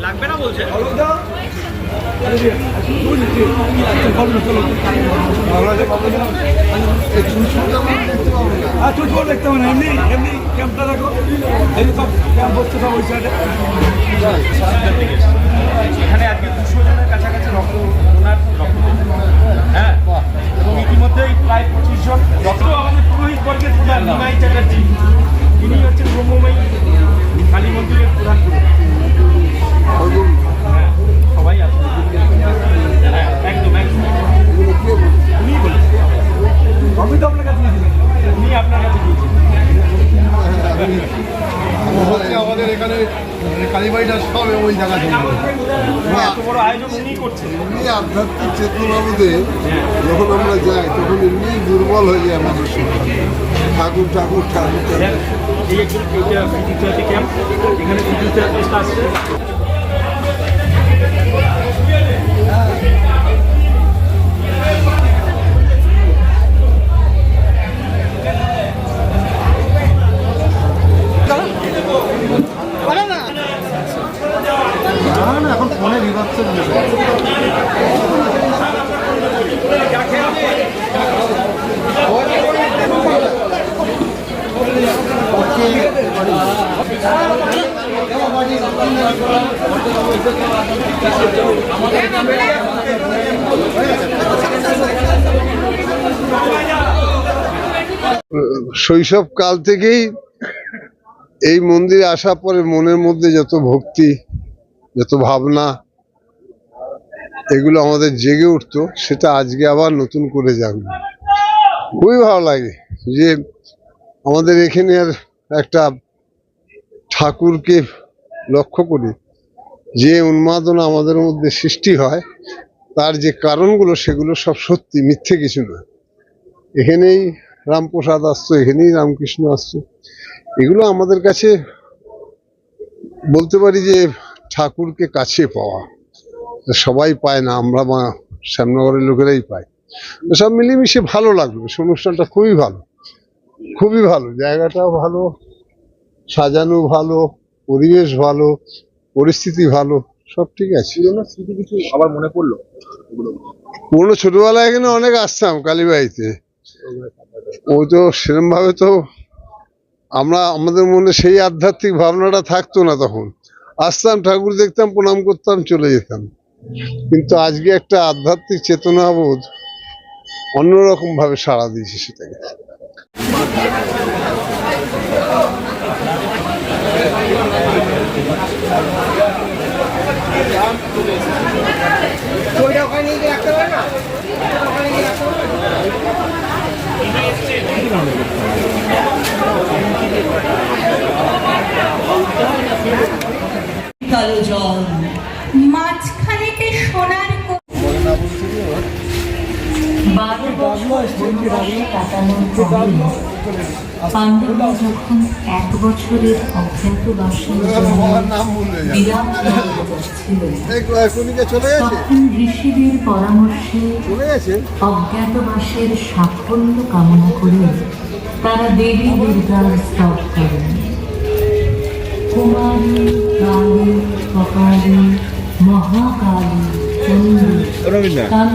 লাগবে না বলছে? আর তুই তোর দেখতে হবে না এমনি এমনি ক্যাম্পটা রাখো এই সব ক্যাম্প হচ্ছে সব ওই সাইডে আপনার হচ্ছে আমাদের এখানে কালীবাড়িটা সব ওই জায়গা এমনি আধ্যাত্মিক চেতনাবোধে যখন আমরা যাই তখন এমনি দুর্বল হয়ে যায় আমাদের। ঠাকুর ঠাকুর ঠাকুর ঠাকুর। এই ফিজিওথেরাপি ক্যাম্প এখানে ফিজিওথেরাপিস্ট শৈশব কাল থেকেই এই মন্দিরে আসার পরে মনের মধ্যে যত ভক্তি যত ভাবনা, এগুলো আমাদের জেগে উঠতো, সেটা আজকে আবার নতুন করে জাগলো খুবই ভালো লাগে যে আমাদের এখানের একটা ঠাকুরকে লক্ষ্য করি, যে উন্মাদনা আমাদের মধ্যে সৃষ্টি হয়, তার যে কারণগুলো সেগুলো সব সত্যি, মিথ্যে কিছু নয় এখানেই রামপ্রসাদ আসতো, এখানেই রামকৃষ্ণ আসতো। এগুলো আমাদের কাছে বলতে পারি যে ঠাকুরকে কাছে পাওয়া। সবাই পায় না আমরা মা শ্যামনগরের লোকেরাই পায় তো সব মিলেমিশে ভালো লাগল সে অনুষ্ঠানটা খুবই ভালো। খুবই ভালো জায়গাটাও ভালো সাজানো ভালো পরিবেশ ভালো পরিস্থিতি ভালো সব ঠিক আছে। কিছু আবার মনে পড়ল? পুরনো ছোটবেলায় এখানে অনেক আসতাম কালীবাড়িতে। ও তো সেরকম ভাবে তো আমরা আমাদের মনে সেই আধ্যাত্মিক ভাবনাটা থাকতো না তখন। আসতাম, ঠাকুর দেখতাম, প্রণাম করতাম, চলে যেতাম। কিন্তু আজকে একটা আধ্যাত্মিক চেতনাবোধ অন্যরকম ভাবে সাড়া দিয়েছে সেটাকে। কালো জল। মাঝখানেতে সোনার বারো বছর পাণ্ডবরা যখন এক বছরের তখন ঋষিদের পরামর্শে অজ্ঞাতবাসের সাফল্য কামনা করে তারা দেবী দুর্গার স্তব করেন। কুমারী মহাকালী চন্দ্রী। কাল